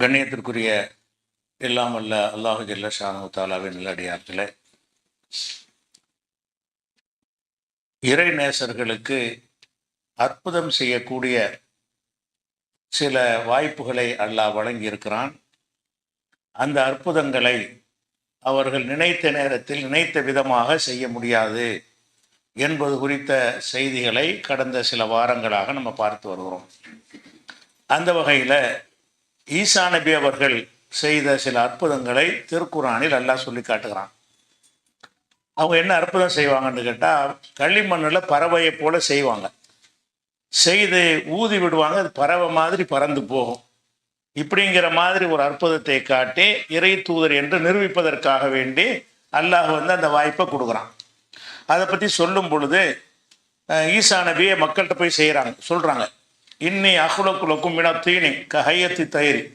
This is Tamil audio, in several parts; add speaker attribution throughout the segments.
Speaker 1: கண்ணியத்திற்குரிய எல்லாம் அல்ல அல்லாஹு ஜல்ல ஷானு தாலாவின் நல்லடியார்களே. இறை நேசர்களுக்கு அற்புதம் செய்யக்கூடிய சில வாய்ப்புகளை அல்லாஹ் வழங்கியிருக்கிறான். அந்த அற்புதங்களை அவர்கள் நினைத்த நேரத்தில் நினைத்த விதமாக செய்ய முடியாது என்பது குறித்த செய்திகளை கடந்த சில வாரங்களாக நம்ம பார்த்து வருகிறோம். அந்த வகையில் ஈசா நபி அவர்கள் செய்த சில அற்புதங்களை திருக்குறானில் அல்லாஹ் சொல்லி காட்டுகிறான். அவங்க என்ன அற்புதம் செய்வாங்கன்னு கேட்டால் களிமண்ணில் பறவையை போல செய்வாங்க. செய்து ஊதி விடுவாங்க அது பறவை மாதிரி பறந்து போகும். இப்படிங்கிற மாதிரி ஒரு அற்புதத்தை காட்டி இறை தூதர் என்று நிரூபிப்பதற்காக வேண்டி அல்லாஹ் வந்து அந்த வாய்ப்பை கொடுக்குறான். அதை பற்றி சொல்லும் பொழுது ஈசா நபியை மக்கள்கிட்ட போய் செய்கிறாங்க சொல்கிறாங்க இன்னி அகுலக்குலக்கும் மின கஹையத்தி தயிரி.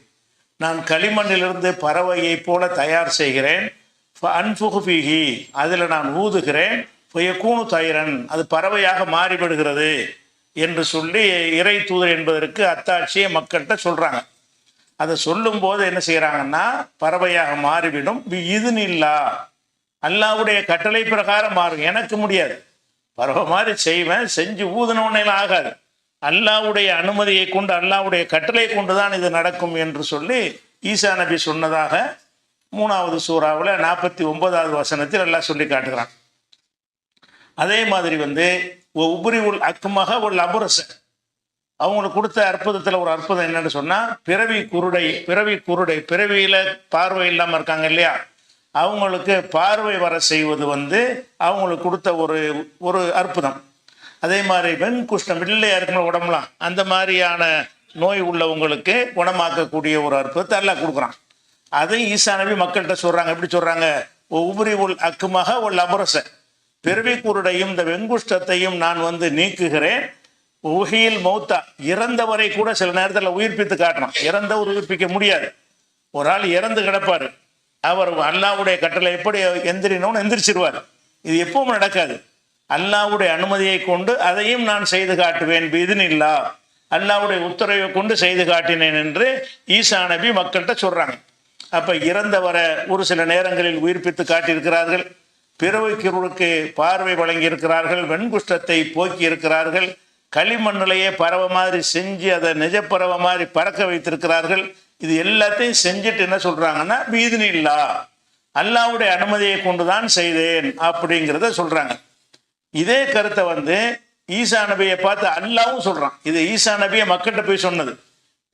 Speaker 1: நான் களிமண்ணிலிருந்து பறவையை போல தயார் செய்கிறேன். அன்புகுபிகி அதில் நான் ஊதுகிறேன். கூணு தயிரன் அது பறவையாக மாறிவிடுகிறது என்று சொல்லி இறை தூதர் என்பதற்கு அத்தாட்சியை மக்கள்கிட்ட சொல்கிறாங்க அதை சொல்லும்போது என்ன செய்கிறாங்கன்னா பறவையாக மாறிவிடும். இதுனில்லா இல்லா அல்லாவுடைய கட்டளை பிரகாரம் மாறும். எனக்கு முடியாது. பறவை மாதிரி செய்வேன் செஞ்சு ஊதுனவுனையில் ஆகாது. அல்லாவுடைய அனுமதியை கொண்டு அல்லாவுடைய கட்டளை கொண்டு தான் இது நடக்கும் என்று சொல்லி ஈசா நபி சொன்னதாக மூணாவது சூறாவில் நாற்பத்தி ஒன்பதாவது வசனத்தில் எல்லாம் சொல்லி காட்டுகிறான். அதே மாதிரி வந்து உபரி உள் அக்குமக உள் அபுரச. அவங்களுக்கு கொடுத்த அற்புதத்தில் ஒரு அற்புதம் என்னன்னு சொன்னால் பிறவி குருடை பிறவி குருடை பிறவியில் பார்வை இல்லாமல் இருக்காங்க இல்லையா? அவங்களுக்கு பார்வை வர செய்வது வந்து அவங்களுக்கு கொடுத்த ஒரு ஒரு அற்புதம். அதே மாதிரி வெண் குஷ்டம் வெள்ளையா இருக்கிற உடம்புலாம் அந்த மாதிரியான நோய் உள்ளவங்களுக்கு குணமாக்கக்கூடிய ஒரு அற்புதத்தை எல்லாம் கொடுக்குறான். அதையும் ஈசா நபி மக்கள்கிட்ட சொல்கிறாங்க எப்படி சொல்கிறாங்க உபரி உள் அக்குமாக உள் அபரச. பிறவி குருடையும் இந்த வெங்குஷ்டத்தையும் நான் வந்து நீக்குகிறேன். உகையில் மௌத்தா. இறந்தவரை கூட சில நேரத்தில் உயிர்ப்பித்து காட்டணும். இறந்தவர் உயிர்ப்பிக்க முடியாது. ஒரு ஆள் இறந்து கிடப்பார். அவர் அல்லாவுடைய கட்டளை எப்படி எந்திரினோன்னு எந்திரிச்சிருவார். இது எப்பவும் நடக்காது. அல்லாவுடைய அனுமதியை கொண்டு அதையும் நான் செய்து காட்டுவேன் இல்லா அல்லாவுடைய உத்தரவை கொண்டு செய்து காட்டினேன் என்று ஈசா நபி மக்கள்கிட்ட சொல்றாங்க. அப்ப இறந்தவரை ஒரு சில நேரங்களில் உயிர்ப்பித்து காட்டியிருக்கிறார்கள். பிறவைக்கிற்கு பார்வை வழங்கியிருக்கிறார்கள் வெண்குஷ்டத்தை போக்கி இருக்கிறார்கள் களிமண்ணிலேயே பறவை மாதிரி செஞ்சு அதை நிஜப்பறவை மாதிரி பறக்க வைத்திருக்கிறார்கள். இது எல்லாத்தையும் செஞ்சுட்டு என்ன சொல்றாங்கன்னா இல்லா அல்லாவுடைய அனுமதியை கொண்டுதான் செய்தேன் அப்படிங்கிறத சொல்றாங்க. இதே கருத்தை வந்து ஈசா நபியை பார்த்து அல்லாவும் சொல்றான். இது ஈசா நபியை மக்கள்கிட்ட போய் சொன்னது.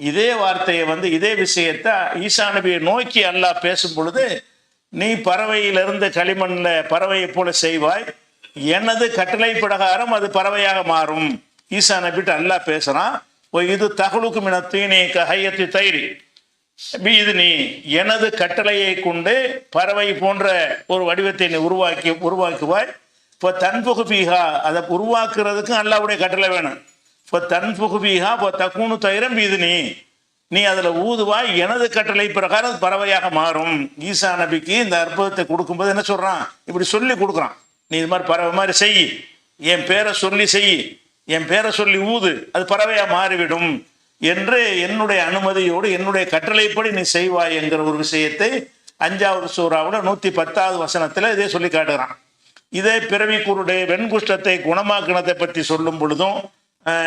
Speaker 1: இதே வார்த்தையை வந்து இதே விஷயத்த ஈசா நபியை நோக்கி அல்லாஹ் பேசும் பொழுது நீ பறவையிலிருந்து களிமண்ணில் பறவையை போல செய்வாய் எனது கட்டளை பிரகாரம் அது பறவையாக மாறும். ஈசா நபிட்டு அல்லாஹ் பேசுறான் ஓ இது தகலுக்கு மின தீனி கையத்தி தயிரி. இது நீ எனது கட்டளையை கொண்டு பறவை போன்ற ஒரு வடிவத்தை நீ உருவாக்கி உருவாக்குவாய் இப்போ தன்புகு பீகா அதை உருவாக்குறதுக்கு அல்லாவுடைய கட்டளை வேணும். இப்போ தன்புகு பீகா இப்போ தக்குனு தயிரம் இது நீ நீ அதில் ஊதுவாய் எனது கட்டளை பிரகாரம் பறவையாக மாறும். ஈசா நபிக்கு இந்த அற்புதத்தை கொடுக்கும்போது என்ன சொல்கிறான் இப்படி சொல்லி கொடுக்குறான். நீ இது மாதிரி பறவை மாதிரி செய். என் பேரை சொல்லி செய். என் பேரை சொல்லி ஊது. அது பறவையாக மாறிவிடும் என்று என்னுடைய அனுமதியோடு என்னுடைய கட்டளைப்படி நீ செய்வாய் என்கிற ஒரு விஷயத்தை அஞ்சாவது சூறாவில் நூற்றி பத்தாவது வசனத்தில் இதே சொல்லி காட்டுகிறான். இதே பிறவி குருடு வெண்குஷ்டத்தை குணமாக்கினதை பற்றி சொல்லும் பொழுதும்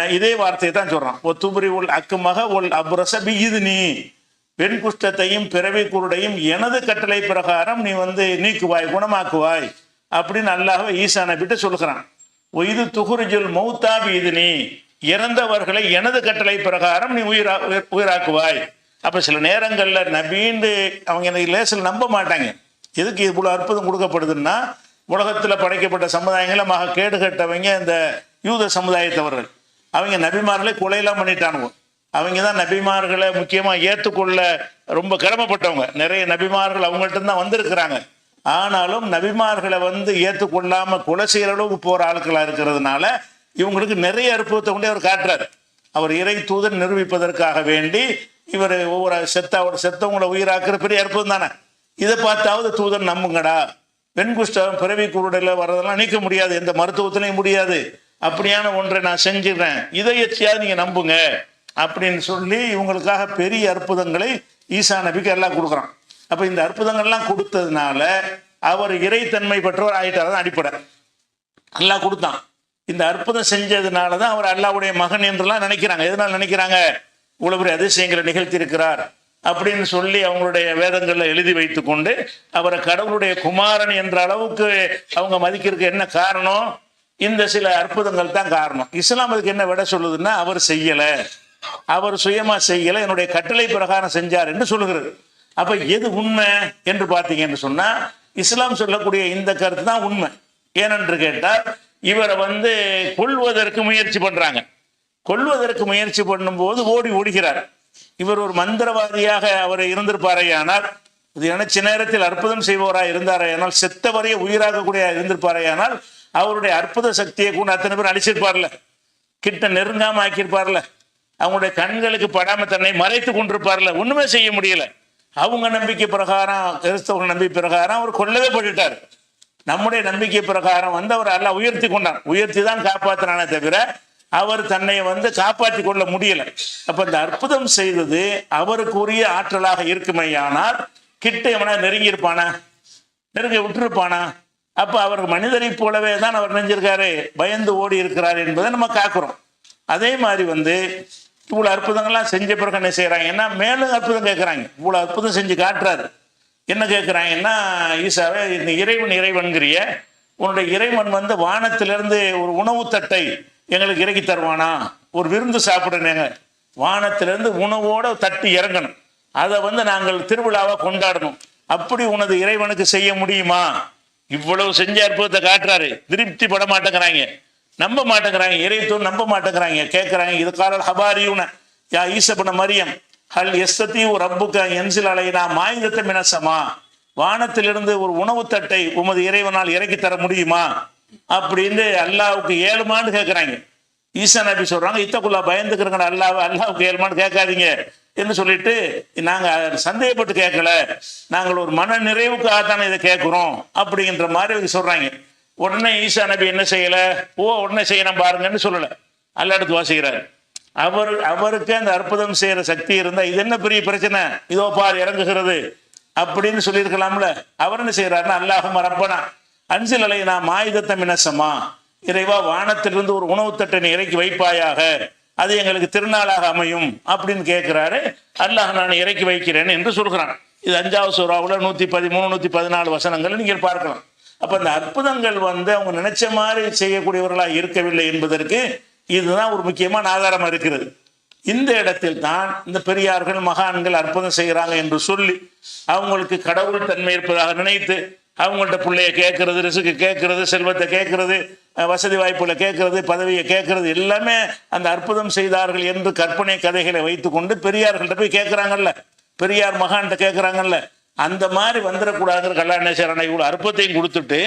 Speaker 1: இதே வார்த்தையை தான் சொல்றான். ஒத்துபுரி உள் அக்குமக உள் அப்ரச இது நீ வெண்குஷ்டத்தையும் பிறவி குருடையும் எனது கட்டளை பிரகாரம் நீ வந்து நீக்குவாய் குணமாக்குவாய் அப்படின்னு அல்லாஹ் ஈசா நபிட்டு சொல்லுகிறான் இது துகுரிஜுல் மௌத்தா இது நீ இறந்தவர்களை எனது கட்டளை பிரகாரம் நீ உயிரா உயிர்- உயிராக்குவாய். அப்ப சில நேரங்களில் நபீண்டு அவங்க எனக்கு லேசில் நம்ப மாட்டாங்க. எதுக்கு இவ்வளோ அற்புதம் கொடுக்கப்படுதுன்னா உலகத்தில் படைக்கப்பட்ட சமுதாயங்களை மக கேடு கட்டவங்க இந்த யூத சமுதாயத்தவர்கள். அவங்க நபிமார்களே கொலையெல்லாம் பண்ணிட்டானுங்க. அவங்க தான் நபிமார்களை முக்கியமாக ஏற்றுக்கொள்ள ரொம்ப கடமைப்பட்டவங்க. நிறைய நபிமார்கள் அவங்கள்ட்ட தான் வந்திருக்கிறாங்க. ஆனாலும் நபிமார்களை வந்து ஏற்றுக்கொள்ளாமல் கொலை செய்கிற அளவுக்கு போகிற ஆட்களாக இருக்கிறதுனால இவங்களுக்கு நிறைய அற்புதத்தை கொண்டே அவர் காட்டுறாரு. அவர் இறை தூதர் நிரூபிப்பதற்காக வேண்டி இவர் ஒவ்வொரு செத்த அவர் செத்தவங்களை உயிராக்குற பெரிய அற்புதம் தானே. இதை பார்த்தாவது தூதர் நம்புங்கடா. வெண்குஷ்டம் பிறவி குருடையில் வர்றதெல்லாம் நீக்க முடியாது எந்த மருத்துவத்திலையும் முடியாது. அப்படியான ஒன்றை நான் செஞ்சிடுறேன். இதை வச்சியாவது நீங்க நம்புங்க அப்படின்னு சொல்லி இவங்களுக்காக பெரிய அற்புதங்களை ஈசா நபிக்கு எல்லாம் கொடுக்குறான். அப்போ இந்த அற்புதங்கள்லாம் கொடுத்ததுனால அவர் இறைத்தன்மை பெற்றவர் ஆகிட்டார் தான் அடிப்படை. அல்லாஹ் கொடுத்தான். இந்த அற்புதம் செஞ்சதுனால தான் அவர் அல்லாவுடைய மகன் என்றெல்லாம் நினைக்கிறாங்க. எதனால நினைக்கிறாங்க? இவ்வளவு பெரிய அதிசயங்களை நிகழ்த்தியிருக்கிறார். அப்படின்னு சொல்லி அவங்களுடைய வேதங்கள்ல எழுதி வைத்து கொண்டு அவரை கடவுளுடைய குமாரன் என்ற அளவுக்கு அவங்க மதிக்கிறதுக்கு என்ன காரணம்? இந்த சில அற்புதங்கள் தான் காரணம். இஸ்லாம் அதுக்கு என்ன விட சொல்லுதுன்னா அவர் செய்யல. அவர் சுயமா செய்யல. என்னுடைய கட்டளை பிரகாரம் செஞ்சார் என்று சொல்லுகிறது. அப்ப எது உண்மை என்று பார்த்தீங்கன்னு சொன்னா இஸ்லாம் சொல்லக்கூடிய இந்த கருத்து தான் உண்மை. ஏனென்று கேட்டால் இவரை வந்து கொல்வதற்கு முயற்சி பண்றாங்க. கொல்வதற்கு முயற்சி பண்ணும்போது ஓடி ஓடுகிறார். இவர் ஒரு மந்திரவாதியாக அவர் இருந்திருப்பாரையானால் இது நினைச்ச நேரத்தில் அற்புதம் செய்பவராக இருந்தாரையானால் செத்தவரையே உயிராக்கக்கூடிய இருந்திருப்பாரையானால் அவருடைய அற்புத சக்தியை கூட அத்தனை பேர் அழிச்சிருப்பார்ல. கிட்ட நெருங்காம ஆக்கியிருப்பார்ல. அவங்களுடைய கண்களுக்கு படாம தன்னை மறைத்து கொண்டிருப்பார்ல. ஒண்ணுமே செய்ய முடியல. அவங்க நம்பிக்கை பிரகாரம் கிறிஸ்தவர்கள் நம்பிக்கை பிரகாரம் அவர் கொல்லவே போட்டுட்டார் நம்முடைய நம்பிக்கை பிரகாரம் வந்து அவர் எல்லாம் உயர்த்தி கொண்டான். உயர்த்தி தான் காப்பாற்றினானே தவிர அவர் தன்னை வந்து காப்பாற்றி கொள்ள முடியல. அப்ப இந்த அற்புதம் செய்தது அவருக்குரிய ஆற்றலாக இருக்குமையானால் கிட்ட எவனா நெருங்கி இருப்பானா நெருங்கி விட்டுருப்பானா? அப்ப அவர் மனிதரை போலவே தான் அவர் நெஞ்சிருக்காரு. பயந்து ஓடி இருக்கிறார் என்பதை நம்ம காக்குறோம். அதே மாதிரி வந்து இவ்வளவு அற்புதங்கள்லாம் செஞ்ச பிறகு என்ன செய்யறாங்க ஏன்னா மேலும் அற்புதம் கேட்கறாங்க இவ்வளவு அற்புதம் செஞ்சு காட்டுறாரு. என்ன கேட்குறாங்கன்னா ஈசாவே இந்த இறைவன் இறைவன்கிறிய உன்னுடைய இறைவன் வந்து வானத்திலிருந்து ஒரு உணவு தட்டை எங்களுக்கு இறக்கி தருவானா? ஒரு விருந்து சாப்பிடணுங்க. வானத்திலிருந்து உணவோட தட்டி இறங்கணும். அதை வந்து நாங்கள் திருவிழாவை கொண்டாடணும். அப்படி உனது இறைவனுக்கு செய்ய முடியுமா? இவ்வளவு செஞ்ச அற்புதத்தை காட்டுறாரு. திருப்தி பட மாட்டேங்கிறாங்க. நம்ப மாட்டேங்கிறாங்க. இறைத்துவம் நம்ப மாட்டேங்கிறாங்க. கேட்குறாங்க இது கால ஹபாரியூன. யா ஈசப்பன மரியம் ஹல் எஸ்தத்தி ஒரு ரப்புக்க என்சில் அலையினா மாயுதத்தை மினசமா? வானத்திலிருந்து ஒரு உணவு தட்டை உமது இறைவனால் இறக்கி தர முடியுமா? அப்படின்னு அல்லாவுக்கு ஏழுமான்னு கேட்குறாங்க ஈசா நபி சொல்றாங்க இத்தக்குள்ளா பயந்துக்கிறங்க அல்லாஹ் அல்லாவுக்கு ஏழுமான்னு கேட்காதீங்க என்று சொல்லிட்டு நாங்க சந்தேகப்பட்டு கேட்கல. நாங்கள் ஒரு மன நிறைவுக்காக தானே இதை கேட்குறோம் அப்படிங்கிற மாதிரி சொல்றாங்க. உடனே ஈசா நபி என்ன செய்யல? ஓ உடனே செய்யணும் பாருங்கன்னு சொல்லல. அல்லாடுத்து வாசிக்கிறார். அவர் அவருக்கு அந்த அற்புதம் செய்யற சக்தி இருந்தா இது என்ன பெரிய பிரச்சனை? இதோ பார் இறங்குகிறது அப்படின்னு சொல்லியிருக்கலாம்ல. அவர் என்ன செய்யறாருன்னா அல்லாஹும் ரப்பனா அன்சில் அலைனா மாயுதத்தை மினசமா? இறைவா வானத்திலிருந்து ஒரு உணவு தட்டை நீ இறக்கி வைப்பாயாக. அது எங்களுக்கு திருநாளாக அமையும் அப்படின்னு கேட்கிறாரு அல்லாஹ் நான் இறக்கி வைக்கிறேன் என்று சொல்கிறான். இது அஞ்சாவது சூறாவில் நூற்றி பதிமூணு நூற்றி பதினாலு வசனங்கள் நீங்கள் பார்க்கலாம். அப்போ அந்த அற்புதங்கள் வந்து அவங்க நினைச்ச மாதிரி செய்யக்கூடியவர்களாக இருக்கவில்லை என்பதற்கு இதுதான் ஒரு முக்கியமான ஆதாரமாக இருக்கிறது. இந்த இடத்தில் தான் இந்த பெரியார்கள் மகான்கள் அற்புதம் செய்கிறாங்க என்று சொல்லி அவங்களுக்கு கடவுள் தன்மை இருப்பதாக நினைத்து அவங்கள்ட்ட பிள்ளைய கேட்கறது ரிசுக்கு கேட்கறது செல்வத்தை கேட்கறது வசதி வாய்ப்புல கேட்கறது பதவியை கேட்கறது எல்லாமே அந்த அற்புதம் செய்தார்கள் என்று கற்பனை கதைகளை வைத்துக்கொண்டு பெரியார்கள்ட்ட போய் கேட்குறாங்கல்ல பெரியார் மகான்கிட்ட கேட்குறாங்கல்ல அந்த மாதிரி வந்துடக்கூடாதுங்கிற கல்யாணேஸ்வரனை இவ்வளோ அற்புதத்தையும் கொடுத்துட்டு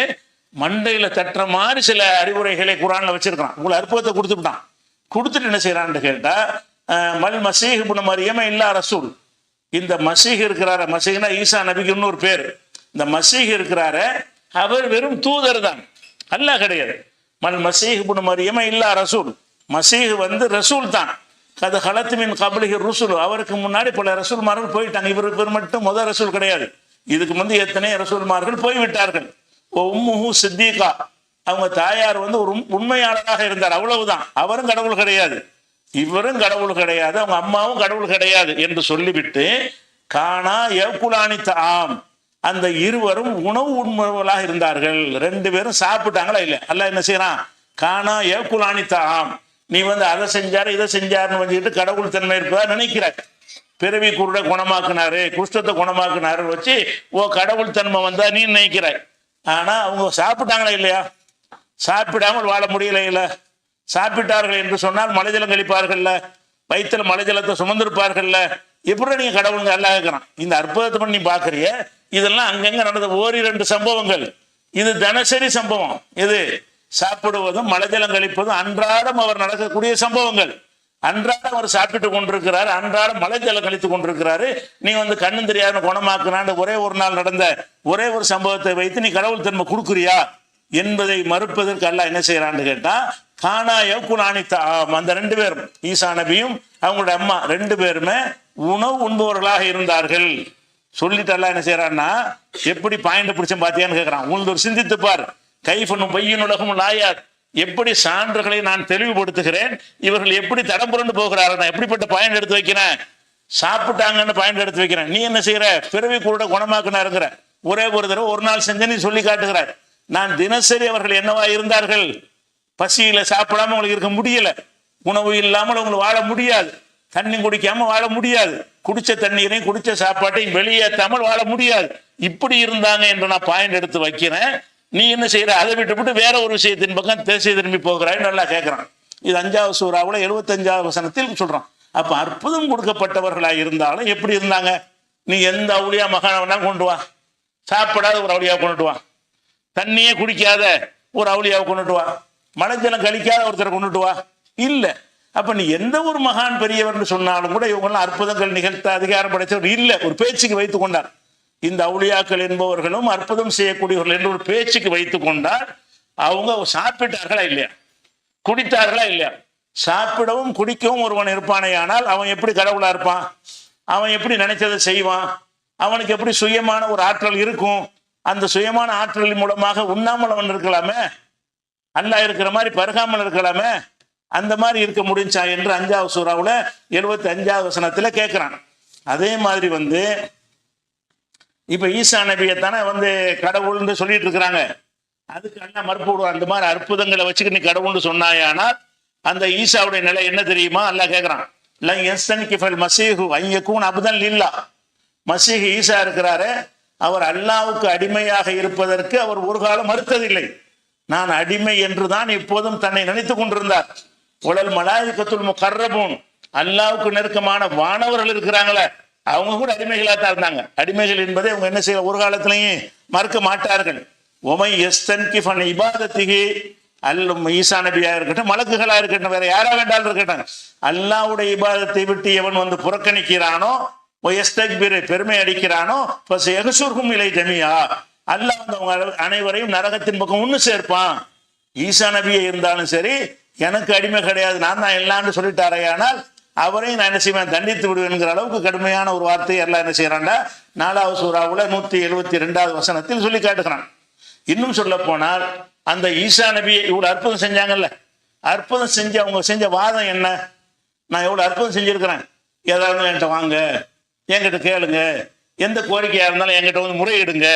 Speaker 1: மண்டையில தட்டுற மாதிரி சில அறிவுரைகளை குரான்ல வச்சிருக்கிறான். இவ்வளவு அற்புதத்தை கொடுத்துட்டான். கொடுத்துட்டு என்ன செய்யறான்னு கேட்டா மல் மசீஹ் புன மரியம இல்லா ரசூல். இந்த மசீஹ் இருக்கிறார மசீஹ்னா ஈசா நபிக்கு இன்னொரு பேர். இந்த மசீக் இருக்கிறார அவர் வெறும் தூதர் தான். அல்லாஹ் கிடையாது. மல் மசீஹ் புனு மரியமா இல்லா ரசூல். மசீஹ் வந்து ரசூல் தான். அது ஹலத்து மின் கபலிக ருசுல். அவருக்கு முன்னாடி பல ரசூல்மார்கள் போயிட்டாங்க. இவருக்கு பேர் மட்டும் முதல் ரசூல் கிடையாது. இதுக்கு முந்தைய எத்தனை ரசூல்மார்கள் போய்விட்டார்கள். உம்முஹு சித்திகா. அவங்க தாயார் வந்து ஒரு உண்- உண்மையாளராக இருந்தார். அவ்வளவுதான். அவரும் கடவுள் கிடையாது. இவரும் கடவுள் கிடையாது. அவங்க அம்மாவும் கடவுள் கிடையாது என்று சொல்லிவிட்டு காணா எவ்குலானி தாம் அந்த இருவரும் உணவு உண்பவர்களாக இருந்தார்கள். ரெண்டு பேரும் சாப்பிட்டாங்களா இல்லை அல்ல என்ன செய்யறான்? காணா ஏக்குலானி தாம் நீ வந்து அதை செஞ்சாரு இதை செஞ்சாருன்னு வந்துட்டு கடவுள் தன்மை இருப்பதா நினைக்கிறாய் பிறவி குருட குணமாக்குனாரு குஷ்டத்தை குணமாக்குனாரு வச்சு ஓ கடவுள் தன்மை வந்தா நீ நினைக்கிறாய். ஆனா அவங்க சாப்பிட்டாங்களா இல்லையா? சாப்பிடாமல் வாழ முடியல இல்லை. சாப்பிட்டார்கள் என்று சொன்னால் மலைஜலம் கழிப்பார்கள்ல வயிற்றுல மலைஜலத்தை சுமந்திருப்பார்கள்ல எப்படி நீங்க கடவுளுங்க அல்ல இருக்கிறான் இந்த அற்புதத்தை பண்ணி பாக்குறிய இதெல்லாம் அங்கங்க நடந்த ஓரிரண்டு சம்பவங்கள். இது தினசரி சம்பவம். இது சாப்பிடுவதும் மலைஜலம் கழிப்பதும் அன்றாடம் அவர் நடக்கக்கூடிய சம்பவங்கள். அன்றாடம் அவர் சாப்பிட்டு கொண்டிருக்கிறார் அன்றாடம் மலைஜலம் கழித்து கொண்டிருக்கிறாரு. நீ வந்து கண்ணும் தெரியாத குணமாக்குனான்னு ஒரே ஒரு நாள் நடந்த ஒரே ஒரு சம்பவத்தை வைத்து நீ கடவுள் தன்மை கொடுக்குறியா? என்பதை மறுப்பதற்கு அல்ல என்ன செய்யறான்னு கேட்டா கானா யகுனானி தாம் அந்த ரெண்டு பேரும் ஈசா நபியும் அவங்களுடைய அம்மா ரெண்டு பேருமே உணவு உண்பவர்களாக இருந்தார்கள். சொல்லிட்டு என்ன செய்யறான்னா எப்படி பாயிண்ட் பிடிச்சேன் பாத்தியான்னு கேட்கறான் உங்களுக்கு ஒரு சிந்தித்து பார். கைஃபனும் பையன் உலகம் லாயார். எப்படி சான்றுகளை நான் தெளிவுபடுத்துகிறேன்? இவர்கள் எப்படி தடம் புரண்டு போகிறார்கள்? நான் எப்படிப்பட்ட பாயிண்ட் எடுத்து வைக்கிறேன்? சாப்பிட்டாங்கன்னு பாயிண்ட் எடுத்து வைக்கிறேன். நீ என்ன செய்யற பிறவி கூட குணமாக்குனாருங்கிற ஒரே ஒரு தடவை ஒரு நாள் செஞ்சு நீ சொல்லி காட்டுகிறார் நான் தினசரி அவர்கள் என்னவா இருந்தார்கள்? பசியில சாப்பிடாம உங்களுக்கு இருக்க முடியல. உணவு இல்லாமல் உங்களுக்கு வாழ முடியாது. தண்ணி குடிக்காம வாழ முடியாது. குடிச்ச தண்ணீரையும் குடிச்ச சாப்பாட்டையும் வெளியேற்றாமல் வாழ முடியாது. இப்படி இருந்தாங்க என்று நான் பாயிண்ட் எடுத்து வைக்கிறேன். நீ என்ன செய்யற அதை விட்டுவிட்டு வேற ஒரு விஷயத்தின் பக்கம் தேசிய திரும்பி போகிறாய் நல்லா கேட்கிறான் இது அஞ்சாவது சூறாவில் எழுபத்தஞ்சாவது வசனத்தில் சொல்றான். அப்ப அற்புதம் கொடுக்கப்பட்டவர்களாக இருந்தாலும் எப்படி இருந்தாங்க? நீ எந்த அவுளியா மகானவனா கொண்டு வா. சாப்பிடாத ஒரு அவுளியா கொண்டுட்டு வா. தண்ணியே குடிக்காத ஒரு அவுளியாவை கொண்டுட்டு வா. மலைஜலம் கழிக்காத ஒருத்தரை கொண்டுட்டு வா. இல்லை அப்ப நீ எந்த ஒரு மகான் பெரியவர்னு சொன்னாலும் கூட இவங்கெல்லாம் அற்புதங்கள் நிகழ்த்த அதிகாரம் படைத்தவர் இல்லை. ஒரு பேச்சுக்கு வைத்துக் கொண்டார். இந்த அவுளியாக்கள் என்பவர்களும் அற்புதம் செய்யக்கூடியவர்கள் என்று ஒரு பேச்சுக்கு வைத்துக் கொண்டால் அவங்க சாப்பிட்டார்களா இல்லையா? குடித்தார்களா இல்லையா? சாப்பிடவும் குடிக்கவும் ஒருவன் இருப்பானே ஆனால் அவன் எப்படி கடவுளா இருப்பான்? அவன் எப்படி நினைச்சதை செய்வான்? அவனுக்கு எப்படி சுயமான ஒரு ஆற்றல் இருக்கும்? அந்த சுயமான ஆற்றலின் மூலமாக உண்ணாமல் அவன் இருக்கலாமே? அல்லா இருக்கிற மாதிரி பருகாமல் இருக்கலாமே? அந்த மாதிரி இருக்க முடிஞ்சா என்று அஞ்சாவது சூறாவுல எழுபத்தி அஞ்சாவது வசனத்துல கேட்கிறான் அதே மாதிரி வந்து இப்ப ஈசா நபியை தானே வந்து கடவுள்னு சொல்லிட்டு இருக்கிறாங்க. அதுக்கு அண்ணா மறுப்பு அந்த மாதிரி அற்புதங்களை வச்சுக்கிட்டு நீ கடவுள்னு சொன்னாயானால் அந்த ஈசாவுடைய நிலை என்ன தெரியுமா? அல்ல கேட்கிறான் இல்லை எஸ்தனிக்கு மசீஹு ஐயக்கூன் அபுதன் இல்லா மசீஹ் ஈசா இருக்கிறாரு. அவர் அல்லாவுக்கு அடிமையாக இருப்பதற்கு அவர் ஒரு காலம் மறுத்ததில்லை. நான் அடிமை என்றுதான் இப்போதும் தன்னை நினைத்துக் கொண்டிருந்தார். உடல் மலாதிக்கத்துள் முகர்ரபூன். அல்லாவுக்கு நெருக்கமான வானவர்கள் இருக்கிறாங்களே அவங்க கூட அடிமைகளாக தான் இருந்தாங்க. அடிமைகள் என்பதை அவங்க என்ன செய்ய ஒரு காலத்திலையும் மறுக்க மாட்டார்கள். உமை எஸ்தன் கிஃபன் இபாதத்திகி அல்லும் ஈசா நபியா இருக்கட்டும் மலக்குகளா இருக்கட்டும் வேற யாரா வேண்டாலும் இருக்கட்டும். அல்லாவுடைய இபாதத்தை விட்டு எவன் வந்து புறக்கணிக்கிறானோ எஸ்தக்பீரை பெருமை அடிக்கிறானோ பஸ் எகசூர்கும் இலை ஜமியா அல்லாஹ் வந்து அவங்க அனைவரையும் நரகத்தின் பக்கம் ஒன்று சேர்ப்பான். ஈசா நபியே இருந்தாலும் சரி எனக்கு அடிமை கிடையாது நான் தான் எல்லாம்னு சொல்லிட்டாரையானால் அவரையும் நான் என்ன செய்வேன் தண்டித்து விடுவேன்கிற அளவுக்கு கடுமையான ஒரு வார்த்தையை எல்லாம் என்ன செய்யறான்டா? நாலாவது சூறாவுல நூத்தி எழுபத்தி ரெண்டாவது வசனத்தில் சொல்லி காட்டுகிறான். இன்னும் சொல்ல போனால் அந்த ஈசா நபியை இவ்வளவு அற்புதம் செஞ்சாங்கல்ல? அற்புதம் செஞ்சு அவங்க செஞ்ச வாதம் என்ன? நான் எவ்வளவு அற்புதம் செஞ்சிருக்கிறேன். ஏதாவது என்கிட்ட வாங்க என்கிட்ட கேளுங்க எந்த கோரிக்கையா இருந்தாலும் என்கிட்ட வந்து முறையிடுங்க.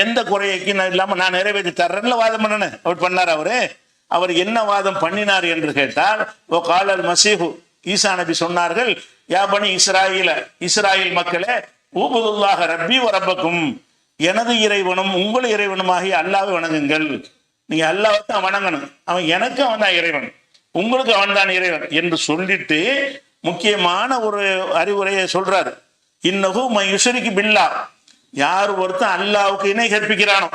Speaker 1: எந்த குறைக்கு நான் இல்லாம நான் நிறைவேற்றி தர்றேன்ல வாதம் பண்ணனே அவர் பண்ணார் அவரு. அவர் என்ன வாதம் பண்ணினார் என்று கேட்டால் ஓ காலல் மசீஹு ஈசா நபி சொன்னார்கள் யாபனி இஸ்ராயில இஸ்ராயில் மக்களே ஊபுதுல்லாக ரப்பி ரப்பக்கும் எனது இறைவனும் உங்கள் இறைவனுமாகிய அல்லாவை வணங்குங்கள். நீங்க அல்லாவை தான் வணங்கணும். அவன் எனக்கு அவன் தான் இறைவன். உங்களுக்கு அவன் தான் இறைவன் என்று சொல்லிட்டு முக்கியமான ஒரு அறிவுரையை சொல்றாரு. இன்னகு யுஷரிக்கு பில்லா. யார் ஒருத்தன் அல்லாவுக்கு இணை கற்பிக்கிறானோ?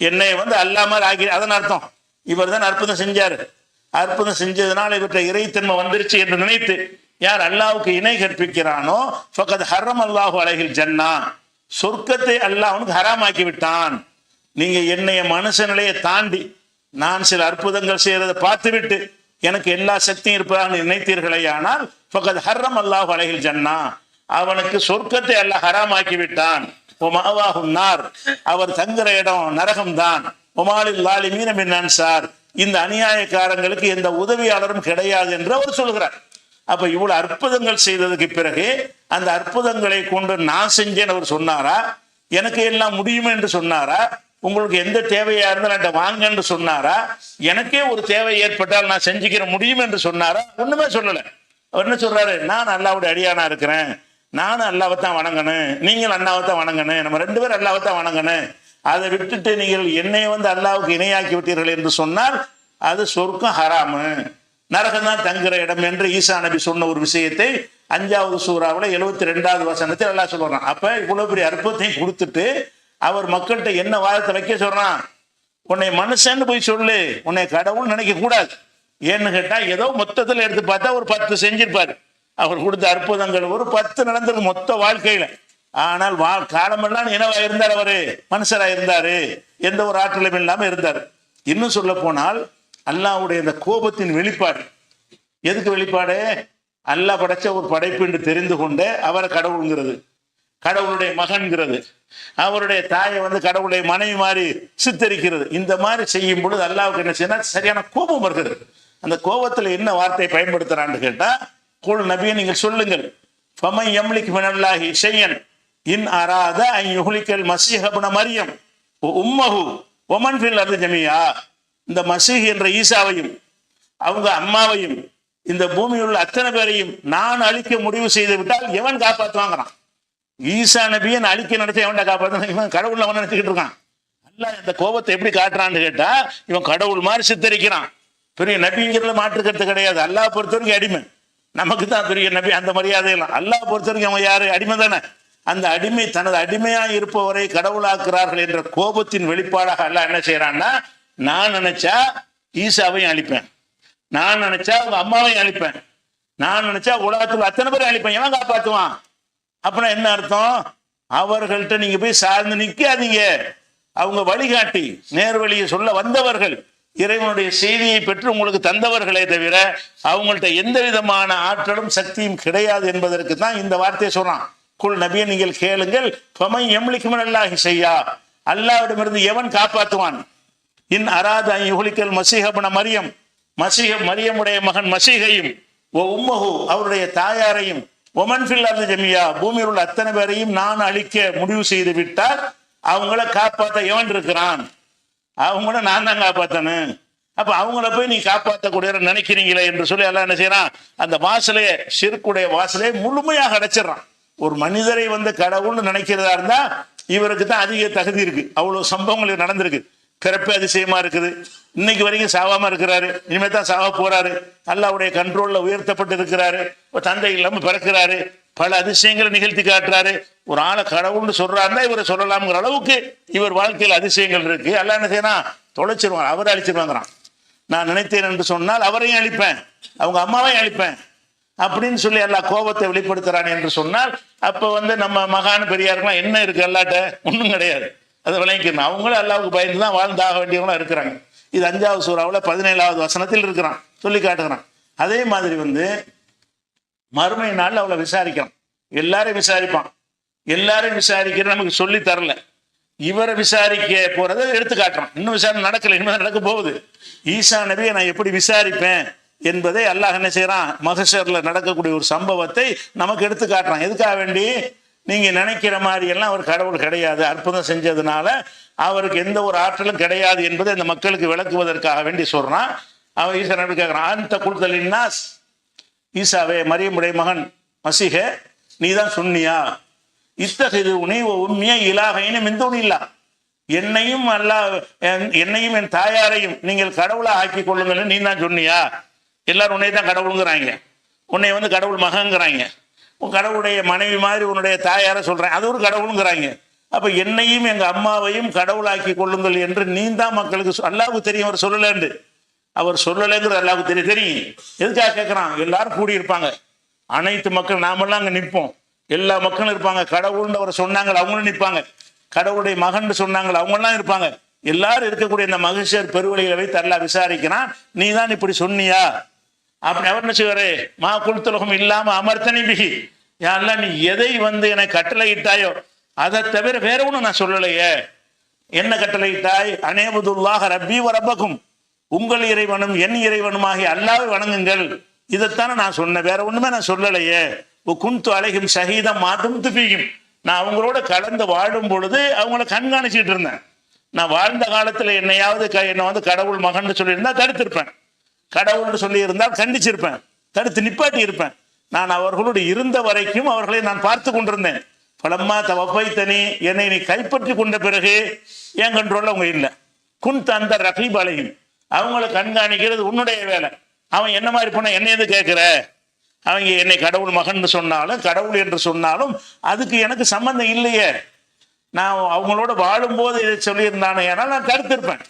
Speaker 1: என்னை வந்து அல்லா மாதிரி ஆகி அதன் அர்த்தம். இவர் தான் அற்புதம் செஞ்சாரு. அற்புதம் செஞ்சதுனால இவற்றை இறைத்தன்மை வந்துருச்சு என்று நினைத்து யார் அல்லாவுக்கு இணை கற்பிக்கிறானோ ஃபக்கத் ஹரம் அல்லாஹு அழகில் ஜன்னா. சொர்க்கத்தை அல்லாஹ் அவனுக்கு ஹராமாக்கி விட்டான். நீங்க என்னைய மனுஷனிலையை தாண்டி நான் சில அற்புதங்கள் செய்யறதை பார்த்துவிட்டு எனக்கு எல்லா சக்தியும் இருப்பதாக நினைத்தீர்களே ஆனால் ஹர்ரம் அல்லாஹு அழகில் ஜன்னா. அவனுக்கு சொர்க்கத்தை அல்லாஹ் ஹராமாக்கி விட்டான். நார். அவர் தங்குற இடம் நரகம்தான். ஒமாலில் லாலி மீனமின் சார்? இந்த அநியாயக்காரங்களுக்கு எந்த உதவியாளரும் கிடையாது என்று அவர் சொல்கிறார் அப்ப இவ்வளவு அற்புதங்கள் செய்ததுக்கு பிறகு அந்த அற்புதங்களை கொண்டு நான் செஞ்சேன் அவர் சொன்னாரா? எனக்கு எல்லாம் முடியும் என்று சொன்னாரா? உங்களுக்கு எந்த தேவையா இருந்தால் என்கிட்ட வாங்க என்று சொன்னாரா? எனக்கே ஒரு தேவை ஏற்பட்டால் நான் செஞ்சுக்கிற முடியும் என்று சொன்னாரா? ஒண்ணுமே சொல்லல. அவர் என்ன சொல்றாரு? நான் அல்லாவுடைய அடியானா இருக்கிறேன். நானும் அல்லாவை தான் வணங்கணும் நீங்கள் அண்ணாவை தான் வணங்கணும் நம்ம ரெண்டு பேரும் அல்லாவை தான் வணங்கணும். அதை விட்டுட்டு நீங்கள் என்னை வந்து அல்லாவுக்கு இணையாக்கி விட்டீர்கள் என்று சொன்னால் அது சொர்க்கம் ஹராமு. நரகம் தான் தங்குற இடம் என்று ஈசா நபி சொன்ன ஒரு விஷயத்தை அஞ்சாவது சூறாவில் எழுபத்தி ரெண்டாவது வசனத்தில் எல்லாம் சொல்லுறான். அப்போ இவ்வளோ பெரிய அற்புதத்தையும் கொடுத்துட்டு அவர் மக்கள்கிட்ட என்ன வாதத்தை வைக்க சொல்றான்? உன்னை மனுஷன்னு போய் சொல்லு உன்னை கடவுள் நினைக்க கூடாது ஏன்னு கேட்டால் ஏதோ மொத்தத்தில் எடுத்து பார்த்தா ஒரு பத்து செஞ்சிருப்பாரு. அவர் கொடுத்த அற்புதங்கள். ஒரு பத்து நடந்தது மொத்த வாழ்க்கையில. ஆனால் வா காலமெல்லாம் என்னவா இருந்தார் அவரு. மனுஷரா இருந்தாரு. எந்த ஒரு ஆற்றலும் இல்லாம இருந்தார். இன்னும் சொல்ல போனால் அல்லாஹ்வுடைய இந்த கோபத்தின் வெளிப்பாடு. எதுக்கு வெளிப்பாடு? அல்லாஹ் படைச்ச ஒரு படைப்பு என்று தெரிந்து கொண்டு அவரை கடவுளுங்கிறது. கடவுளுடைய மகன்கிறது. அவருடைய தாயை வந்து கடவுளுடைய மனைவி மாதிரி சித்தரிக்கிறது. இந்த மாதிரி செய்யும் பொழுது அல்லாவுக்கு என்ன செய்யணும் சரியான கோபம் வருகிறது. அந்த கோபத்துல என்ன வார்த்தை பயன்படுத்துறான்னு கேட்டால் குல் நபியை நீங்கள் சொல்லுங்கள் ஃபமை யம்லிக் மினல்லாஹி ஷையன் இன் அராத ஐ யுஹ்லிக்கல் மசீஹப்ன மரியம் உம்மஹு ஒமன் ஃபில் அர்து ஜமியா இந்த மசீஹ் என்ற ஈசாவையும் அவங்க அம்மாவையும் இந்த பூமியில் உள்ள அத்தனை பேரையும் நான் அழிக்க முடிவு செய்து விட்டால் எவன் காப்பாற்றுவாங்கிறான்? ஈசா நபியை நான் அழிக்க நினைச்சா எவன்டா காப்பாற்று இவன் கடவுள் அவன் நினைச்சுக்கிட்டு இருக்கான். அல்ல இந்த கோபத்தை எப்படி காட்டுறான்னு கேட்டா இவன் கடவுள் மாதிரி சித்தரிக்கிறான். பெரிய நபிங்கிறதுல மாற்றுக்கிறது கிடையாது. அல்லாஹ் பொறுத்த வரைக்கும் அடிமை. நமக்கு தான் பெரிய நபி அந்த மரியாதை எல்லாம் அல்லாஹ் பொறுத்தவரைக்கும் அவன் யாரு? அடிமை தானே. அந்த அடிமை தனது அடிமையா இருப்பவரை கடவுளாக்குறார்கள் என்ற கோபத்தின் வெளிப்பாடாக அல்லாஹ் என்ன செய்யறான்னா நான் நினைச்சா ஈசாவையும் அழிப்பேன். நான் நினைச்சா உங்க அம்மாவையும் அழிப்பேன். நான் நினைச்சா உலகத்துல அத்தனை பேரும் அழிப்பேன். எவன் காப்பாத்துவான். அப்படின்னா என்ன அர்த்தம்? அவர்கள்ட்ட நீங்க போய் சார்ந்து நிக்காதீங்க. அவங்க வழிகாட்டி நேர்வழியை சொல்ல வந்தவர்கள் இறைவனுடைய செய்தியை பெற்று உங்களுக்கு தந்தவர்களே தவிர அவங்கள்ட்ட எந்த விதமான ஆற்றலும் சக்தியும் கிடையாது என்பதற்கு தான் இந்த வார்த்தையை சொல்றான். குல் நபியை நீங்கள் கேளுங்கள். பமை எம்லிக்குமன் அல்லாஹி செய்யா அல்லாவிடமிருந்து எவன் காப்பாற்றுவான்? இன் அராத யுகுலிக்கல் மசீஹபன மரியம். மசீக மரியமுடைய மகன் மசீகையும் ஓ உம்மஹு அவருடைய தாயாரையும் ஒமன் ஃபில் ஜமியா. பூமியில் உள்ள அத்தனை பேரையும் நான் அழிக்க முடிவு செய்து விட்டால் அவங்கள காப்பாற்ற எவன் இருக்கிறான்? அவங்கள நான் தான் காப்பாத்தணும். அப்ப அவங்கள போய் நீ காப்பாற்றக்கூடிய நினைக்கிறீங்களே என்று சொல்லி எல்லாம் என்ன செய்யறான்? அந்த வாசலையே சிறுக்குடைய வாசலையே முழுமையாக அடைச்சிடறான். ஒரு மனிதரை வந்து கடவுள்னு நினைக்கிறதா இருந்தா இவருக்கு தான் அதிக தகுதி இருக்கு. அவ்வளவு சம்பவங்கள் நடந்திருக்கு. பிறப்பே அதிசயமா இருக்குது. இன்னைக்கு வரைக்கும் சாவாம இருக்கிறாரு. இனிமே தான் சாவ போறாரு. அல்லாவுடைய கண்ட்ரோல்ல உயர்த்தப்பட்டு இருக்கிறாரு. தந்தை இல்லாம பிறக்கிறாரு. பல அதிசயங்களை நிகழ்த்தி காட்டுறாரு. ஒரு ஆளை கடவுள்னு சொல்றாருன்னா இவரை சொல்லலாம்ங்கிற அளவுக்கு இவர் வாழ்க்கையில் அதிசயங்கள் இருக்கு. அல்ல என்ன செய்யணும் தொலைச்சிருவான். அவரை அழிச்சிருவாங்கிறான். நான் நினைத்தேன் என்று சொன்னால் அவரையும் அழிப்பேன். அவங்க அம்மாவையும் அழிப்பேன். அப்படின்னு சொல்லி எல்லா கோபத்தை வெளிப்படுத்துறான் என்று சொன்னால் அப்போ வந்து நம்ம மகான் பெரியாருக்கெல்லாம் என்ன இருக்கு அல்லாட்ட? ஒன்றும் கிடையாது. அதை விளங்கிக்கணும். அவங்களும் எல்லாவுக்கு பயந்து தான் வாழ்ந்தாக வேண்டியவங்களும் இருக்கிறாங்க. இது அஞ்சாவது சூறாவில் பதினேழாவது வசனத்தில் இருக்கிறான். சொல்லி காட்டுகிறான். அதே மாதிரி வந்து மறுமை நாள் அவளை விசாரிக்கிறான் எல்லாரும் விசாரிப்பான். எல்லாரும் விசாரிக்கிற நமக்கு சொல்லி தரல. இவரை விசாரிக்க போறதை எடுத்து காட்டுறான். இன்னும் விசாரணை நடக்கல. இனிமேல் நடக்க போகுது. ஈசா நபியை நான் எப்படி விசாரிப்பேன் என்பதை அல்லாஹ் என்ன செய்யறான்? மகசர்ல நடக்கக்கூடிய ஒரு சம்பவத்தை நமக்கு எடுத்து காட்டுறான். எதுக்காக வேண்டி? நீங்க நினைக்கிற மாதிரி எல்லாம் அவர் கடவுள் கிடையாது. அற்புதம் செஞ்சதுனால அவருக்கு எந்த ஒரு ஆற்றலும் கிடையாது என்பதை இந்த மக்களுக்கு விளக்குவதற்காக வேண்டி சொல்றான். அவன் ஈஸ்வரன் கேட்கிறான் அந்த குழுத்தலின்னா ஈசாவே மரியமுடைய மகன் மசிக நீ தான் சொன்னியா? இத்தகைய உனி உண்மைய இலாகைன்னு மிந்தோனி இல்லா. என்னையும் அல்லா என்- என்னையும் என் தாயாரையும் நீங்கள் கடவுளா ஆக்கி கொள்ளுங்கள் நீ தான் சொன்னியா? எல்லாரும் உன்னை தான் கடவுளுங்கிறாங்க. உன்னை வந்து கடவுள் மகங்கிறாங்க உன் கடவுளுடைய மனைவி மாதிரி உன்னுடைய தாயாரை சொல்றேன். அது ஒரு கடவுளுங்கிறாங்க. அப்ப என்னையும் எங்க அம்மாவையும் கடவுளாக்கி கொள்ளுங்கள் என்று நீ தான் மக்களுக்கு அல்லாவுக்கு தெரியும் அவர் சொல்லலேண்டு. அவர் சொல்லலைங்கிறது எல்லாருக்கும் தெரிய தெரியும். எதுக்காக கேட்குறான் எல்லாரும் கூடி இருப்பாங்க அனைத்து மக்கள் நாமெல்லாம் அங்கே நிற்போம். எல்லா மக்களும் இருப்பாங்க. கடவுள்னு அவர் சொன்னாங்க அவங்களும் நிற்பாங்க. கடவுளுடைய மகன் சொன்னாங்க அவங்கெல்லாம் இருப்பாங்க. எல்லாரும் இருக்கக்கூடிய இந்த மகிழ்ச்சியர் பெருவழிகளை வைத்து எல்லாம் விசாரிக்கிறான். நீ தான் இப்படி சொன்னியா? அப்படி அவர் என்ன செய்வாரு? மா குழுத்துலகம் இல்லாம அமர்த்தனி பிகி யாரெல்லாம் நீ எதை வந்து என்னை கட்டளையிட்டாயோ அதை தவிர வேற ஒன்றும் நான் சொல்லலையே. என்ன கட்டளையிட்டாய்? அனேபுதுல்லாக ரப்பி வரப்பக்கும் உங்கள் இறைவனும் என் இறைவனுமாகி அல்லாவை வணங்குங்கள். இதைத்தானே நான் சொன்னேன். வேற ஒண்ணுமே நான் சொல்லலையே. குந்து அழகும் சகிதம் மாதும் துப்பியும் நான் அவங்களோட கலந்து வாழும் பொழுது அவங்கள கண்காணிச்சுட்டு இருந்தேன். நான் வாழ்ந்த காலத்துல என்னையாவது க- என்னை வந்து கடவுள் மகன் சொல்லியிருந்தா தடுத்திருப்பேன். கடவுள்னு சொல்லியிருந்தால் கண்டிச்சிருப்பேன். தடுத்து நிப்பாட்டி இருப்பேன் நான் அவர்களோடு இருந்த வரைக்கும் அவர்களை நான் பார்த்து கொண்டிருந்தேன். பலம்மா தவப்பை தனி என்னை நீ கைப்பற்றி கொண்ட பிறகு என் கண்ட்ரோல் அவங்க இல்லை. குன் தந்த ரகீப் அலையும் அவங்கள கண்காணிக்கிறது உன்னுடைய வேலை. அவன் என்ன மாதிரி பண்ண என்ன எது கேட்குற? அவங்க என்னை கடவுள் மகன் சொன்னாலும் கடவுள் என்று சொன்னாலும் அதுக்கு எனக்கு சம்பந்தம் இல்லையே. நான் அவங்களோட வாழும்போது இதை சொல்லியிருந்தானே ஏன்னா நான் தடுத்திருப்பேன்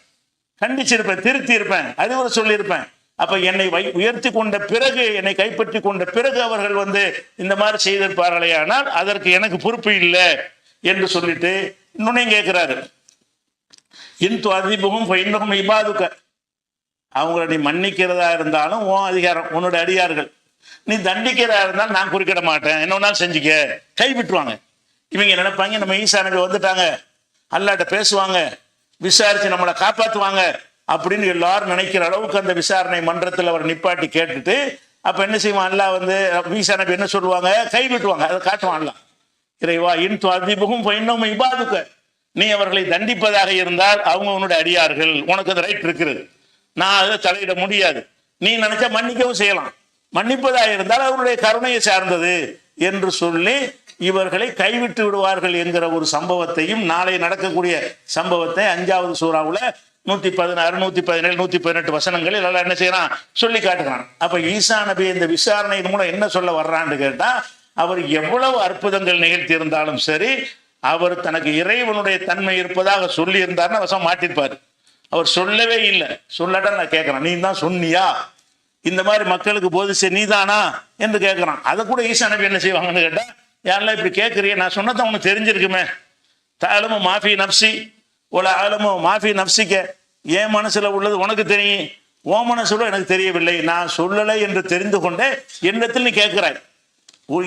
Speaker 1: கண்டிச்சிருப்பேன் திருத்தி இருப்பேன் அறிவுரை சொல்லியிருப்பேன். அப்ப என்னை வை உயர்த்தி கொண்ட பிறகு என்னை கைப்பற்றி கொண்ட பிறகு அவர்கள் வந்து இந்த மாதிரி செய்திருப்பார்களே ஆனால் அதற்கு எனக்கு பொறுப்பு இல்லை என்று சொல்லிட்டு இன்னொன்னையும் கேட்கிறாரு. இன் அதிபகம் இன்னும் இபாதுக்க அவங்கள நீ மன்னிக்கிறதா இருந்தாலும் உன் அதிகாரம் உன்னோட அடியார்கள். நீ தண்டிக்கிறதா இருந்தாலும் நான் குறுக்கிட மாட்டேன். என்ன செஞ்சுக்க. கைவிட்டுருவாங்க இவங்க நினைப்பாங்க நம்ம ஈசா நபி வந்துட்டாங்க. அல்லாட்ட பேசுவாங்க. விசாரிச்சு நம்மளை காப்பாற்றுவாங்க அப்படின்னு எல்லாரும் நினைக்கிற அளவுக்கு அந்த விசாரணை மன்றத்தில் அவர் நிப்பாட்டி கேட்டுட்டு அப்ப என்ன செய்வான்? அல்லா வந்து ஈசா நபி என்ன சொல்லுவாங்க? கை விட்டுவாங்க அதை காட்டுவான் அல்லாஹ். இறைவா இன் அதிபகம் இன்னும் இபாதுக்க நீ அவர்களை தண்டிப்பதாக இருந்தால் அவங்க உன்னுடைய அடியார்கள். உனக்கு அது ரைட் இருக்கிறது. நான் அதை தலையிட முடியாது. நீ நினைச்சா மன்னிக்கவும் செய்யலாம். மன்னிப்பதாக இருந்தால் அவருடைய கருணையை சார்ந்தது என்று சொல்லி இவர்களை கைவிட்டு விடுவார்கள் என்கிற ஒரு சம்பவத்தையும் நாளை நடக்கக்கூடிய சம்பவத்தை அஞ்சாவது சூறாவில் நூத்தி பதினாறு நூத்தி பதினேழு நூத்தி பதினெட்டு வசனங்களில் எல்லாம் என்ன செய்யறான்? சொல்லி காட்டுகிறான் அப்ப ஈசா நபி இந்த விசாரணையின் மூலம் என்ன சொல்ல வர்றான்னு கேட்டா அவர் எவ்வளவு அற்புதங்கள் நிகழ்த்தி இருந்தாலும் சரி அவர் தனக்கு இறைவனுடைய தன்மை இருப்பதாக சொல்லி இருந்தார்னு வசம் மாட்டிருப்பாரு. அவர் சொல்லவே இல்லை. சொல்லட்டா நான் கேட்கிறேன் நீ தான் சொன்னியா? இந்த மாதிரி மக்களுக்கு போதிச்ச நீதானா? என்று கேட்குறான் அதை கூட ஈசா நபி என்ன செய்வாங்கன்னு கேட்டா யாரெல்லாம் இப்படி கேட்குறிய நான் சொன்னதை உனக்கு தெரிஞ்சிருக்குமே. தாலமு மாஃபி நப்சி உல ஆலமு மாஃபி நப்சிக்க என் மனசுல உள்ளது உனக்கு தெரியும். ஓ மனசுல எனக்கு தெரியவில்லை. நான் சொல்லலை என்று தெரிந்து கொண்டே எண்ணத்தில் நீ கேட்கிறாய்.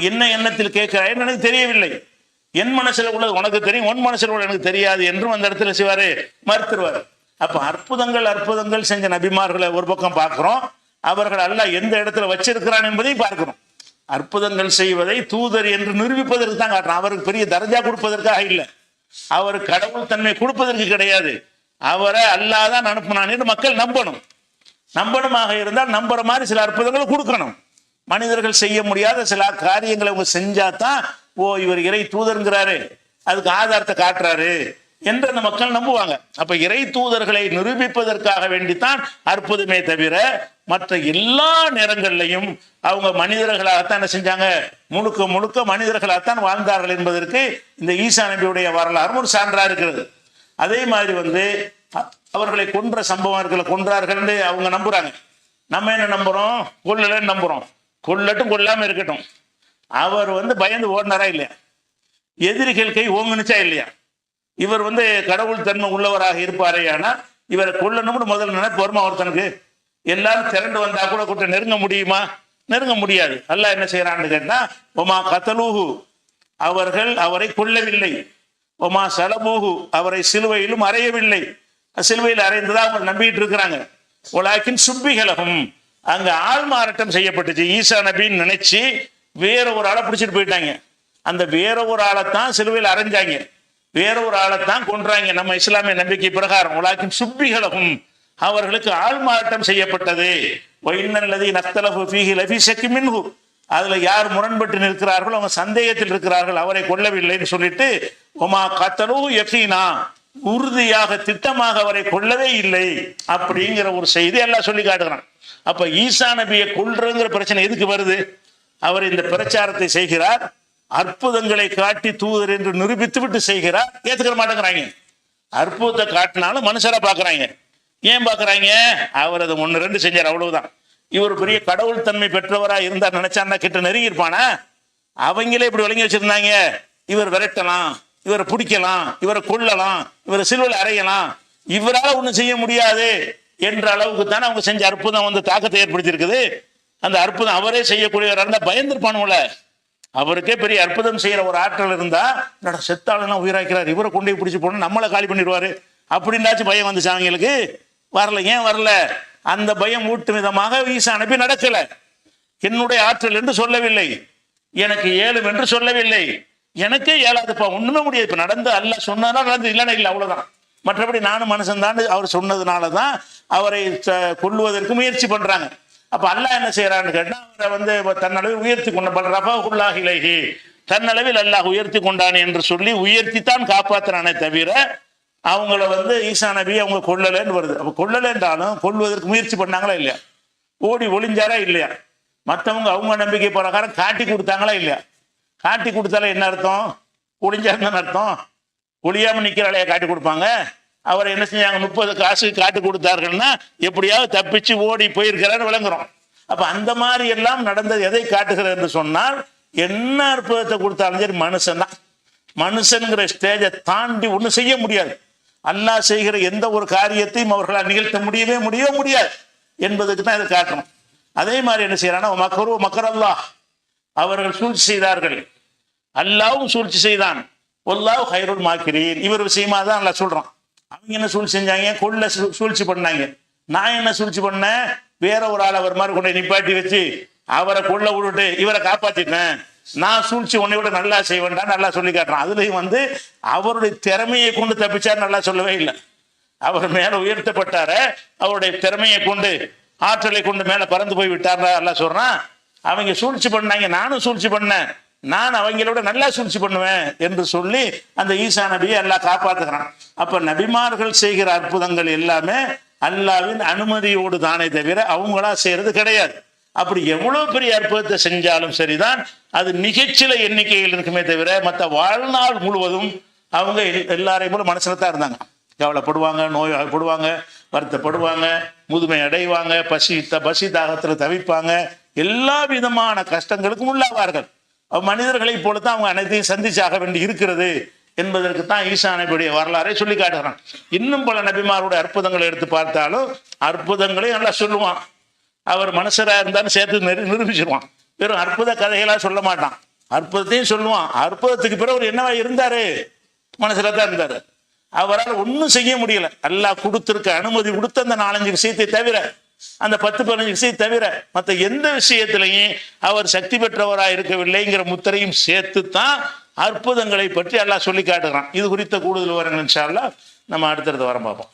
Speaker 1: என்ன எண்ணத்தில் கேட்கிறாய் எனக்கு தெரியவில்லை. என் மனசுல உள்ளது உனக்கு தெரியும். உன் மனசுல உள்ள எனக்கு தெரியாது என்றும் அந்த இடத்துல செய்வாரு. மறுத்துருவார். அப்ப அற்புதங்கள் அற்புதங்கள் செஞ்ச நபிமார்களை ஒரு பக்கம் பார்க்கிறோம். அவர்கள் அல்ல எந்த இடத்துல வச்சிருக்கிறான் என்பதையும் பார்க்கிறோம். அற்புதங்கள் செய்வதை தூதர் என்று நிரூபிப்பதற்கு தான் காட்டுறான். அவருக்கு பெரிய தர்ஜா கொடுப்பதற்காக இல்லை. அவர் கடவுள் தன்மை கொடுப்பதற்கு கிடையாது. அவரை அல்லாதான் அனுப்புனான் என்று மக்கள் நம்பணும். நம்பணுமாக இருந்தால் நம்புற மாதிரி சில அற்புதங்களை கொடுக்கணும். மனிதர்கள் செய்ய முடியாத சில காரியங்களை அவங்க செஞ்சா தான் ஓ இவர் இறை தூதருங்கிறாரு. அதுக்கு ஆதாரத்தை காட்டுறாரு. என்று அந்த மக்கள் நம்புவாங்க. அப்ப இறை தூதர்களை நிரூபிப்பதற்காக வேண்டித்தான் அற்புதமே தவிர மற்ற எல்லா நேரங்கள்லையும் அவங்க மனிதர்களாகத்தான் என்ன செஞ்சாங்க? முழுக்க முழுக்க மனிதர்களாகத்தான் வாழ்ந்தார்கள் என்பதற்கு இந்த ஈசா நபியுடைய வரலாறும் ஒரு சான்றா இருக்கிறது. அதே மாதிரி வந்து அவர்களை கொன்ற சம்பவங்களை கொன்றார்கள் அவங்க நம்புறாங்க. நம்ம என்ன நம்புறோம்? கொல்லலன்னு நம்புறோம். கொல்லட்டும் கொல்லாம இருக்கட்டும். அவர் வந்து பயந்து ஓடினாரா இல்லையா? எதிரிகள் கை ஓங்குனுச்சா இல்லையா? இவர் வந்து கடவுள் தன்மை உள்ளவராக இருப்பாரே ஆனா இவரை கொல்லணும்னு முதல்ல நினைப்பு வருமா ஒருத்தனுக்கு? எல்லாரும் திரண்டு வந்தா கூட கூட்ட நெருங்க முடியுமா? நெருங்க முடியாது. அல்ல என்ன செய்யறான்னு கேட்டா ஒமா கத்தலூஹு அவர்கள் அவரை கொல்லவில்லை. ஒமா சலபூஹு அவரை சிலுவையிலும் அறையவில்லை. சிலுவையில் அறைந்துதான் அவங்க நம்பிட்டு இருக்கிறாங்க. உலாக்கின் சுப்பிகலகம். அங்க ஆள் மாறாட்டம் செய்யப்பட்டுச்சு. ஈசா நபின்னு நினைச்சு வேற ஒரு ஆளை பிடிச்சிட்டு போயிட்டாங்க. அந்த வேற ஒரு ஆளைத்தான் சிலுவையில் அரைஞ்சாங்க வேற ஒரு ஆளைத்தான் கொன்றாங்க. நம்ம இஸ்லாமிய நம்பிக்கை பிரகாரம். உலாக்கின் சுப்பிகளகும் அவர்களுக்கு ஆள் செய்யப்பட்டது. ஒயின்னல்லதி நத்தலகு ஃபீஹி லஃபி ஷக்கி மின்ஹு. அதுல யார் முரண்பட்டு நிற்கிறார்கள் அவங்க சந்தேகத்தில் இருக்கிறார்கள். அவரை கொல்லவில்லைன்னு சொல்லிட்டு ஒமா கத்தலு எஃபீனா உறுதியாக திட்டமாக அவரை கொல்லவே இல்லை. அப்படிங்கிற ஒரு செய்தி எல்லாம் சொல்லி காட்டுகிறான். அப்ப ஈசா நபியை கொல்றங்கிற பிரச்சனை எதுக்கு வருது? அவர் இந்த பிரச்சாரத்தை செய்கிறார். அற்புதங்களை காட்டி தூதர் என்று நிரூபித்து விட்டு செய்கிறார். ஏத்துக்கிற மாட்டேங்கிறாங்க. அற்புதத்தை காட்டினாலும் மனுஷரா பாக்குறாங்க ஏன் பாக்குறாங்க அவர் அதை ஒன்னு ரெண்டு செஞ்சார் அவ்வளவுதான். இவர் பெரிய கடவுள் தன்மை பெற்றவரா இருந்தா நினைச்சான்னா கிட்ட நெருங்கி இருப்பானா? அவங்களே இப்படி விளங்கி வச்சிருந்தாங்க. இவர் விரட்டலாம் இவரை பிடிக்கலாம் இவரை கொல்லலாம் இவரை சிலுவில் அறையலாம். இவரால் ஒண்ணும் செய்ய முடியாது என்ற அளவுக்கு தானே அவங்க செஞ்ச அற்புதம் வந்து தாக்கத்தை ஏற்படுத்தியிருக்குது. அந்த அற்புதம் அவரே செய்யக்கூடியவராக இருந்தால் பயந்துருப்பானுங்கள. அவருக்கே பெரிய அற்புதம் செய்யற ஒரு ஆற்றல் இருந்தா என்னடா செத்தாளனா உயிராக்கிறார் இவரை கொண்டு பிடிச்சி போனா நம்மளை காலி பண்ணிடுவாரு. அப்படின்னாச்சும் பயம் வந்துச்சு அவங்களுக்கு? வரல ஏன் வரல? அந்த பயம் ஊட்டும் விதமாக ஈசா அனுப்பி நடக்கல. என்னுடைய ஆற்றல் என்று சொல்லவில்லை. எனக்கு ஏழும் என்று சொல்லவில்லை. எனக்கே ஏழாதுப்பா ஒண்ணுமே முடியாது. இப்ப நடந்து அல்ல சொன்னதா நடந்து இல்லைன்னா இல்லை அவ்வளவுதான். மற்றபடி நானும் மனுஷன் தான் அவர் சொன்னதுனால தான் அவரை ச- கொல்லுவதற்கு முயற்சி பண்றாங்க. அப்ப அல்லாஹ் என்ன செய்யறான்னு கேட்டா அவரை வந்து தன்னளவில் உயர்த்தி கொண்ட பல் ரஃபாஹுல்லாஹிலேஹி தன்னளவில் அல்லாஹ் உயர்த்தி கொண்டான் என்று சொல்லி உயர்த்தி தான் காப்பாத்துறானே தவிர அவங்கள வந்து ஈசா நபி அவங்க கொள்ளலைன்னு வருது. அப்ப கொள்ளலைன்றாலும் கொள்வதற்கு முயற்சி பண்ணாங்களா இல்லையா? ஓடி ஒளிஞ்சாரா இல்லையா? மற்றவங்க அவங்க நம்பிக்கை பிரகாரம் காட்டி கொடுத்தாங்களா இல்லையா? காட்டி கொடுத்தாலே என்ன அர்த்தம்? ஒளிஞ்சாருன்னு அர்த்தம்? ஒளியாம நிக்கிறாளையா காட்டி கொடுப்பாங்க. அவரை என்ன செஞ்சாங்க? முப்பது காசு காட்டு கொடுத்தார்கள்னா எப்படியாவது தப்பிச்சு ஓடி போயிருக்கிறான்னு விளங்குறோம். அப்ப அந்த மாதிரி எல்லாம் நடந்தது எதை காட்டுகிறது என்று சொன்னால் என்ன அற்புதத்தை கொடுத்தாலும் சரி மனுஷன் தான். மனுஷனுங்கிற ஸ்டேஜை தாண்டி ஒன்றும் செய்ய முடியாது. அல்லாஹ் செய்கிற எந்த ஒரு காரியத்தையும் அவர்களால் நிகழ்த்த முடியவே முடியவே முடியாது என்பதுக்கு தான் இதை காட்டணும். அதே மாதிரி என்ன செய்யறாங்கன்னா மக்கரு மக்கரல்லா அவர்கள் சூழ்ச்சி செய்தார்கள். அல்லாவும் சூழ்ச்சி செய்தான். ஒல்லாவும் ஹைருல் மாக்கிறீர் இவர் விஷயமா தான் நல்லா சொல்றான். அவங்க என்ன சூழ்ச்சி செஞ்சாங்க? கொள்ள சூழ்ச்சி பண்ணாங்க. நான் என்ன சூழ்ச்சி பண்ணேன் வேற ஒரு ஆள் அவர் மாதிரி கொண்டு நிப்பாட்டி வச்சு அவரை கொள்ள விட்டுட்டு இவரை காப்பாத்திட்டேன். நான் சூழ்ச்சி உன்னை விட நல்லா செய்வேன்டா நல்லா சொல்லி காட்டுறான். அதுலயும் வந்து அவருடைய திறமையை கொண்டு தப்பிச்சார் நல்லா சொல்லவே இல்லை. அவர் மேல உயர்த்தப்பட்டார. அவருடைய திறமையை கொண்டு ஆற்றலை கொண்டு மேல பறந்து போய் விட்டார் நல்லா சொல்றான். அவங்க சூழ்ச்சி பண்ணாங்க. நானும் சூழ்ச்சி பண்ணேன். நான் அவங்களோட நல்லா சூழ்ச்சி பண்ணுவேன் என்று சொல்லி அந்த ஈசா நபியை எல்லாம் காப்பாத்துக்கிறான் அப்ப நபிமார்கள் செய்கிற அற்புதங்கள் எல்லாமே அல்லாவின் அனுமதியோடு தானே தவிர அவங்களா செய்யறது கிடையாது. அப்படி எவ்வளவு பெரிய அற்புதத்தை செஞ்சாலும் சரிதான் அது மிகச்சில எண்ணிக்கையில் இருக்குமே தவிர மற்ற வாழ்நாள் முழுவதும் அவங்க எல்- எல்லாரையும் போல மனசுல தான் இருந்தாங்க. கவலைப்படுவாங்க நோய்வாய்ப்படுவாங்க வருத்தப்படுவாங்க முதுமை அடைவாங்க பசி பசி தாகத்தில் தவிப்பாங்க எல்லா விதமான கஷ்டங்களுக்கும் உள்ளாவார்கள். மனிதர்களைப் போல தான் அவங்க அனைத்தையும் சந்திச்சாக வேண்டி இருக்கிறது என்பதற்கு தான் ஈசா நபியுடைய வரலாறை சொல்லி காட்டுகிறான். இன்னும் பல நபிமாரோட அற்புதங்களை எடுத்து பார்த்தாலும் அற்புதங்களை நல்லா சொல்லுவான். அவர் மனுஷராக இருந்தாலும் சேர்த்து நிரு- நிரூபிச்சிருவான். வெறும் அற்புத கதைகளாக சொல்ல மாட்டான். அற்புதத்தையும் சொல்லுவான். அற்புதத்துக்கு பிறகு அவர் என்னவா இருந்தாரு? மனசுல தான் இருந்தாரு. அவரால் ஒன்றும் செய்ய முடியல. அல்லாஹ் கொடுத்துருக்க அனுமதி கொடுத்த அந்த நாலஞ்சு விஷயத்தை தவிர அந்த பத்து பதினஞ்சு விஷயம் தவிர மற்ற எந்த விஷயத்திலையும் அவர் சக்தி பெற்றவராக இருக்கவில்லைங்கிற முத்திரையும் சேர்த்து தான் அற்புதங்களை பற்றி எல்லாம் சொல்லி காட்டுகிறான் இது குறித்த கூடுதல் விவரங்கள் இன்ஷா நம்ம அடுத்தடுத்து வரம் பார்ப்போம்.